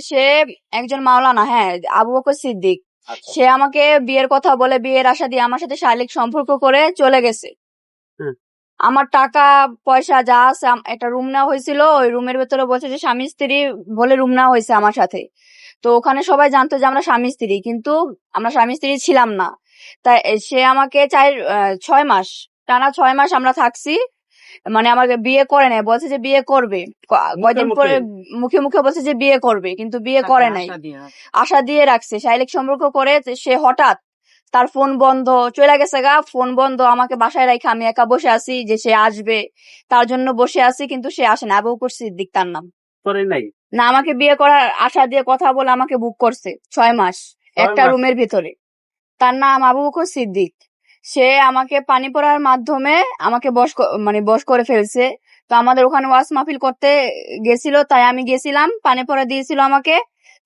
সে একজন মাওলানা হ্যাঁ আবু বকর সিদ্দিক। আচ্ছা। সে আমাকে বিয়ের কথা বলে বিয়ের আশা দিয়ে আমার সাথে শারীরিক সম্পর্ক করে চলে গেছে। আমার টাকা পয়সা যা আছে একটা রুম নেওয়া হয়েছিল ওই রুমের ভেতরে বলছে যে স্বামী স্ত্রী বলে রুম নেওয়া হয়েছে আমার সাথে। তো ওখানে সবাই জানতো যে আমরা স্বামী স্ত্রী কিন্তু আমরা স্বামী স্ত্রী ছিলাম না। তাই সে আমাকে আহ, ছয় মাস টানা ছয় মাস আমরা থাকছি। মানে আমাকে বিয়ে করে নাই বলছে যে বিয়ে করবে। কয়দিন পরে মুখে? মুখে মুখে বলছে যে বিয়ে করবে কিন্তু বিয়ে করে নাই। আশা দিয়ে রাখছে। শারীরিক সম্পর্ক করে সে হঠাৎ তার ফোন বন্ধ চলে গেছে গা ফোন বন্ধ আমাকে বাসায় রেখে আমি একা বসে আছি যে সে আসবে তার জন্য বসে আছি কিন্তু সে আসে না। আবু সিদ্দিক তার নাম। করে নাই? না আমাকে বিয়ে করার আশা দিয়ে কথা বলে আমাকে বুক করছে ছয় মাস। একটা রুমের ভিতরে। তার নাম আবু বকর সিদ্দিক। সে আমাকে পানি পড়ার মাধ্যমে আমাকে বস মানে বস করে ফেলছে। তো আমাদের ওখানে ওয়াশ মাহফিল করতে গেছিল, তাই আমি গেছিলাম, পানি পড়া দিয়েছিল আমাকে।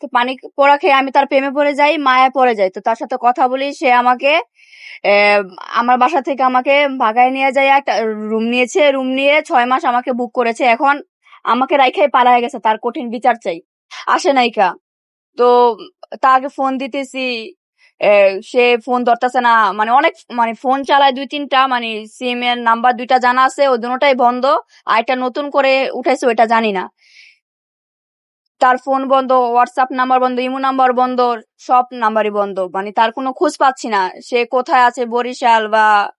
তো পানি পড়া খেয়ে আমি তার প্রেমে পড়ে যাই মায়া পড়ে যাই। তো তার সাথে কথা বলি, সে আমাকে আমার বাসা থেকে আমাকে ভাগায় নিয়ে যায়, একটা রুম নিয়েছে, রুম নিয়ে ছয় মাস আমাকে বুক করেছে। এখন আমাকে রাইখাই পালায় গেছে, তার কঠিন বিচার চাই। আসে নাইকা তো তাকে ফোন দিতেছি সে ফোন ধরতেছে না। মানে অনেক মানে ফোন চালায় দুই তিনটা মানে সিম এর নাম্বার দুইটা জানা আছে ওই দুটোটাই বন্ধ। আর একটা নতুন করে উঠাইছে ওইটা জানি না। তার ফোন বন্ধ হোয়াটসঅ্যাপ নাম্বার বন্ধ ইমো নাম্বার বন্ধ সব নাম্বারই বন্ধ। মানে তার কোনো খোঁজ পাচ্ছি না। সে কোথায় আছে বরিশাল বা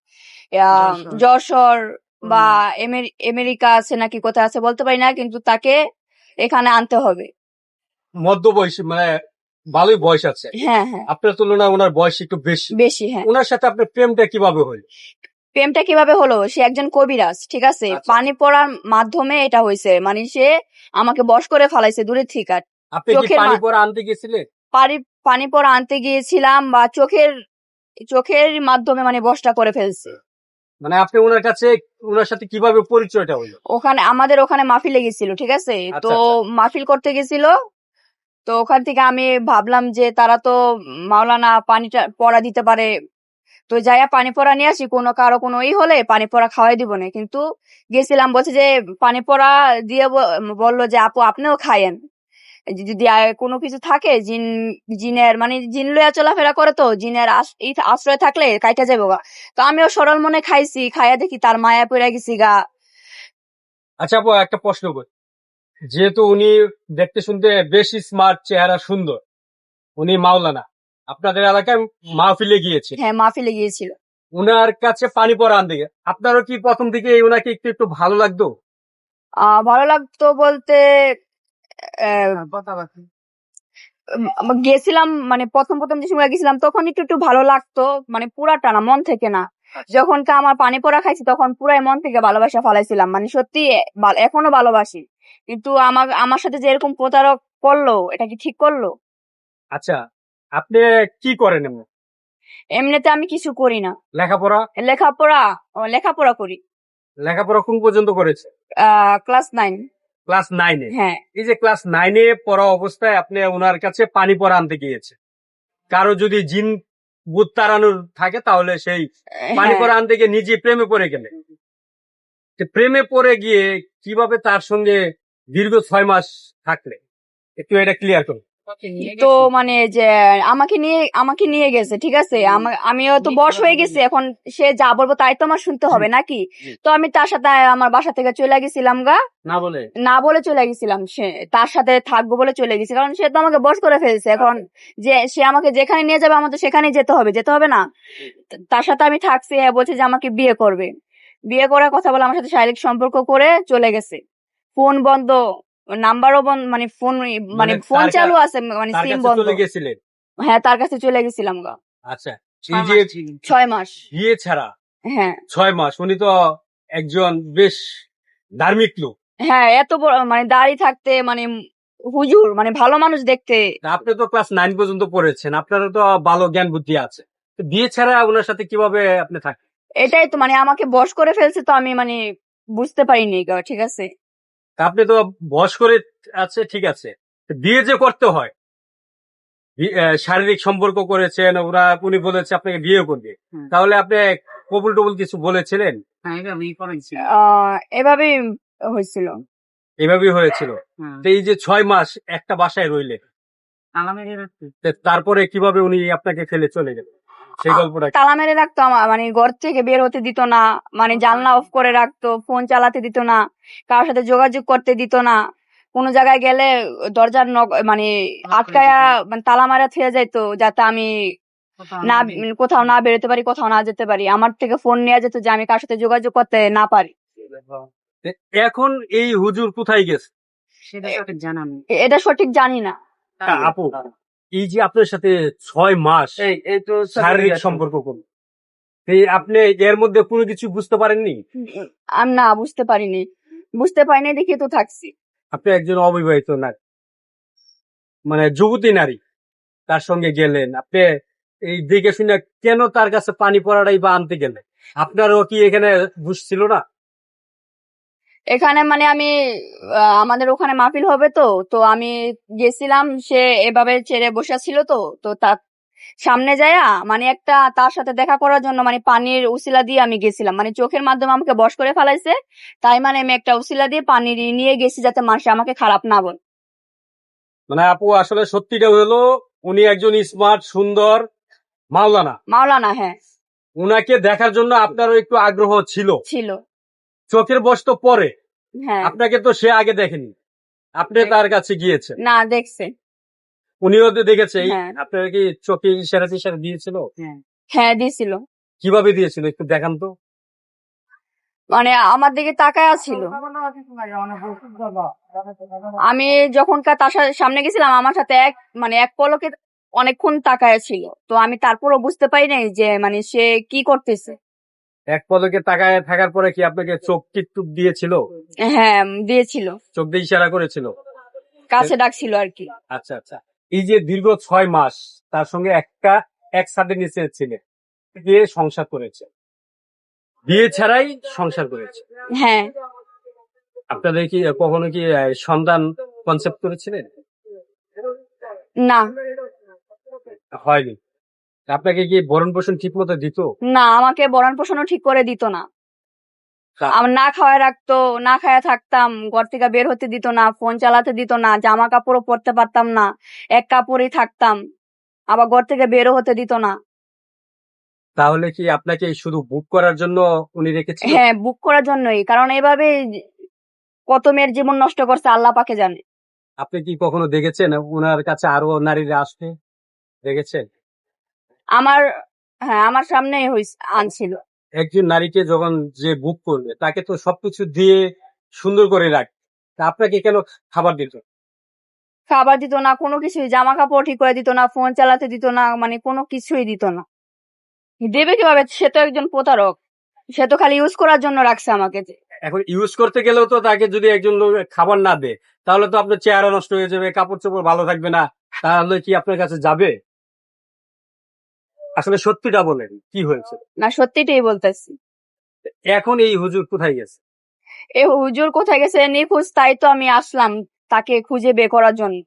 যশোর। বা আমেরি- আমেরিকা আছে নাকি কোথায় আছে বলতে পারি না কিন্তু তাকে এখানে আনতে হবে। মধ্য বয়স মানে ভালোই বয়স আছে। হ্যাঁ হ্যাঁ। আপনার তুলনায় ওনার বয়স একটু বেশি। বেশি হ্যাঁ। ওনার সাথে আপনার প্রেমটা কীভাবে হইল প্রেমটা কীভাবে হলো? সে একজন কবিরাজ ঠিক আছে? আচ্ছা। পানি পড়ার মাধ্যমে এটা হয়েছে। মানে সে আমাকে বশ করে ফেলাইছে দূরের থেকে। আপনি কি চোখের পানি পরে আনতে গেছিলেন পানি পানি পড়া আনতে গিয়েছিলাম বা চোখের চোখের মাধ্যমে মানে বসটা করে ফেলছে। মানে আপনি ওনার কাছে ওনার সাথে কীভাবে পরিচয়টা হইল ওখানে আমাদের ওখানে মাহফিলে গেছিল ঠিক আছে? আচ্ছা, তো আচ্ছা। মাহফিল করতে গেছিল তো ওখান থেকে আমি ভাবলাম যে তারা তো মাওলানা পানিটা পড়া দিতে পারে। তো যাইয়া পানি পড়া নিয়ে আসি, কোনো কারও কোনো ই হলে পানি পড়া খাওয়াই দিব না। কিন্তু গেছিলাম, বলছে যে পানি পড়া দিয়ে বলল যে, আপু, আপনিও খায়েন যদি কোনো কিছু থাকে, জিন, জিনের মানে জিন লইয়া চলাফেরা করে তো, জিনের আশ্রয় থাকলে কাইটা যাব গা। তো আমিও সরল মনে খাইছি, খাইয়া দেখি তার মায়া পড়ে গেছি গা। আচ্ছা আপু, একটা প্রশ্ন করি। যেহেতু উনি দেখতে শুনতে বেশ স্মার্ট চেহারা সুন্দর উনি মাওলানা। আপনাদের এলাকায় মাহফিলে গিয়েছে হ্যাঁ মাহফিলে গিয়েছিল। উনার কাছে পানি পরা আনতে গিয়ে আপনারও কি প্রথম দিকে ওনাকে একটু একটু ভালো লাগতো? আহ ভালো লাগতো বলতে গেছিলাম মানে প্রথম প্রথম যে সময় গেছিলাম তখন একটু একটু ভালো লাগতো মানে পুরাটা না মন থেকে না। যখন কা আমার পানি পড়া খাইছি তখন পুরাই মন থেকে ভালোবাসা ফলাইছিলাম। মানে সত্যি ভালো- এখনও ভালোবাসি। কিন্তু আমার আমার সাথে যে এরকম প্রতারক করল এটা কি ঠিক করল? আচ্ছা আপনি কি করেন এমন? এমনিতে আমি কিছু করি না। লেখাপড়া? লেখাপড়া ও, লেখাপড়া করি। লেখাপড়া কোন পর্যন্ত করেছে? Class nine. ক্লাস নাইনে হ্যাঁ। এই যে ক্লাস নাইনে পড়া অবস্থায় আপনি ওনার কাছে পানি পড়া আনতে গিয়েছে কারও যদি জিন বুত তাড়ানোর থাকে তাহলে সেই পানি হ্যাঁ। পরা আনতে গিয়ে নিজে প্রেমে পড়ে গেলে প্রেমে পড়ে গিয়ে কীভাবে তার সঙ্গে দীর্ঘ ছয় মাস থাকলে? একটু এটা ক্লিয়ার করুন তো মানে যে আমাকে নিয়ে আমাকে নিয়ে গেছে ঠিক আছে? আমা- আমিও তো বয়স হয়ে গেছি। এখন সে যা বলব তাই তো আমার শুনতে হবে নাকি? তো আমি তার সাথে আমার বাসা থেকে চলে গেছিলাম গা। না বলে? না বলে চলে গেছিলাম সে তার সাথে থাকব বলে চলে গেছি কারণ সে তো আমাকে বস করে ফেলছে এখন যে সে আমাকে যেখানে নিয়ে যাবে আমার তো সেখানে যেতে হবে যেতে হবে না? তার সাথে আমি থাকছি হ্যাঁ বলছে যে আমাকে বিয়ে করবে। বিয়ে করার কথা বলে আমার সাথে শারীরিক সম্পর্ক করে চলে গেছে। ফোন বন্ধ নাম্বারও বন্ধ মানে ফোন মানে মানে ফোন চালু আছে মানে সিম বন্ধ। হ্যাঁ তার কাছে চলে গেছিলাম গা। আচ্ছা ছয় মাস বিয়ে ছাড়া? হ্যাঁ। ছয় মাস উনি তো একজন বেশ ধার্মিক লোক। হ্যাঁ এত বড় মানে দাড়ি থাকতে মানে হুজুর মানে ভালো মানুষ দেখতে। আপনি তো ক্লাস নাইন পর্যন্ত পড়েছেন আপনারও তো ভালো জ্ঞান বুদ্ধি আছে বিয়ে ছাড়া ওনার সাথে কীভাবে আপনি থাকেন এটাই তো মানে আমাকে বশ করে ফেলছে তো আমি মানে বুঝতে পারিনি গা ঠিক আছে? আপনি তো বয়স করে আছে ঠিক আছে। বিয়ে যে করতে হয় শারীরিক সম্পর্ক করেছেন ওরা উনি বলেছে আপনাকে বিয়ে করবে। তাহলে আপনি কবুল টবুল কিছু বলেছিলেন? আহ এভাবেই হয়েছিল। এভাবেই হয়েছিল। তো এই যে ছয় মাস একটা বাসায় রইলে তারপরে কীভাবে উনি আপনাকে ফেলে চলে গেলেন? সেই গল্পটা তালা মেরে রাখতো আমার মানে ঘর থেকে বের হতে দিত না মানে জানলা অফ করে রাখতো ফোন চালাতে দিত না কারোর সাথে যোগাযোগ করতে দিত না। কোনো জায়গায় গেলে দরজার মানে আটকায়া মানে তালা মারা থেকে যাইতো যাতে আমি না কোথাও না বেরোতে পারি কোথাও না যেতে পারি। আমার থেকে ফোন নেওয়া যেত যে আমি কার সাথে যোগাযোগ করতে না পারি। এখন এই হুজুর কোথায় গেছে? সেটা সঠিক জানা নেই। এটা সঠিক জানি না। আপু এই যে আপনার সাথে ছয় মাস এই এই তো শারীরিক সম্পর্ক করুন। আপনি এর মধ্যে কোনো কিছু বুঝতে পারেননি? আমি না বুঝতে পারিনি। বুঝতে পারিনি দেখি তো থাকছি। আপনি একজন অবিবাহিত নারী মানে যুবতী নারী তার সঙ্গে গেলেন। আপনি এই দেখে শুনে কেন তার কাছে পানি পড়াটাই বা আনতে গেলেন? আপনারও কি এখানে বুঝছিল না? এখানে মানে আমি আমাদের ওখানে মাহফিল হবে তো তো আমি গেছিলাম সে এভাবে ছেড়ে বসে ছিল তো তো তার সামনে যায়া মানে একটা তার সাথে দেখা করার জন্য মানে পানির উসিলা দিয়ে আমি গেছিলাম। মানে চোখের মাধ্যমে আমাকে বশ করে ফেলাইছে তাই মানে আমি একটা উসিলা দিয়ে পানি নিয়ে গেছি যাতে মানুষ আমাকে খারাপ না বল। মানে আপু আসলে সত্যিটা হলো উনি একজন স্মার্ট সুন্দর মাওলানা। মাওলানা হ্যাঁ। উনাকে দেখার জন্য আপনারও একটু আগ্রহ ছিল। ছিল। চোখের বস তো পরে। হ্যাঁ। আপনাকে তো সে আগে দেখেনি। আপনি তার কাছে গিয়েছেন। না দেখছে। উনিও তো দেখেছে। হ্যাঁ। আপনার কি চোখে ইশারা টিশারা দিয়েছিল? হ্যাঁ। দিছিল কীভাবে দিয়েছিল? একটু দেখান তো। মানে আমার দিকে তাকায় ছিল আমি যখন তার সামনে গেছিলাম আমার সাথে এক মানে এক পলকে অনেকক্ষণ তাকায় ছিল। তো আমি তারপরও বুঝতে পারি নাই যে মানে সে কি করতেছে। এক পদকে তাকায় থাকার পরে কি আপনাকে চোখ টিকটুক দিয়েছিল? হ্যাঁ দিয়েছিল। চোখ দিয়ে ইশারা করেছিল? কাছে ডাকছিল আর কি। আচ্ছা আচ্ছা। এই যে দীর্ঘ ছয় মাস তার সঙ্গে একটা এক ছাদের নিচে ছেলে দিয়ে সংসার করেছে। বিয়ে ছাড়াই সংসার করেছে। হ্যাঁ। আপনাদের কি কখনো কি সন্তান কনসেপ্ট করেছিলেন? না। হয়নি। আপনাকে কি ভরণ পোষণ ঠিক মতো দিত? না আমাকে বরণ পোষণও ঠিক করে দিত না। না খাওয়ায় রাখতো না খাওয়া থাকতাম ঘর থেকে বের হতে দিত না ফোন চালাতে দিত না জামা কাপড়ও পরতে পারতাম না এক কাপড়েই থাকতাম আবার ঘর থেকে বেরও হতে দিত না। তাহলে কি আপনাকে শুধু বুক করার জন্য উনি রেখেছিলেন হ্যাঁ বুক করার জন্যই কারণ এভাবে কত মেয়ের জীবন নষ্ট করছে আল্লাহ পাকে জানে। আপনি কি কখনো দেখেছেন? ওনার কাছে আরও নারীরা আসতে দেখেছেন? আমার হ্যাঁ আমার সামনেই হইস- আনছিল। একজন নারীকে যখন যে বুক করবে তাকে তো সবকিছু দিয়ে সুন্দর করে রাখবে তা আপনাকে কেন খাবার দিত? খাবার দিত না কোনো কিছুই জামা কাপড় ঠিক করে দিত না ফোন চালাতে দিত না মানে কোনো কিছুই দিত না। দেবে কীভাবে? সে তো একজন প্রতারক। সে তো খালি ইউজ করার জন্য রাখছে আমাকে। এখন ইউজ করতে গেলেও তো তাকে যদি একজন লোক খাবার না দেয় তাহলে তো আপনার চেহারা নষ্ট হয়ে যাবে কাপড় চোপড় ভালো থাকবে না তাহলে কি আপনার কাছে যাবে? আসলে সত্যিটা বলেন কি হয়েছে? না সত্যিটাই বলতেছি। এখন এই হুজুর কোথায় গেছে? এ হুজুর কোথায় গেছে? নিখোঁজ তাই তো আমি আসলাম তাকে খুঁজে বের করার জন্য।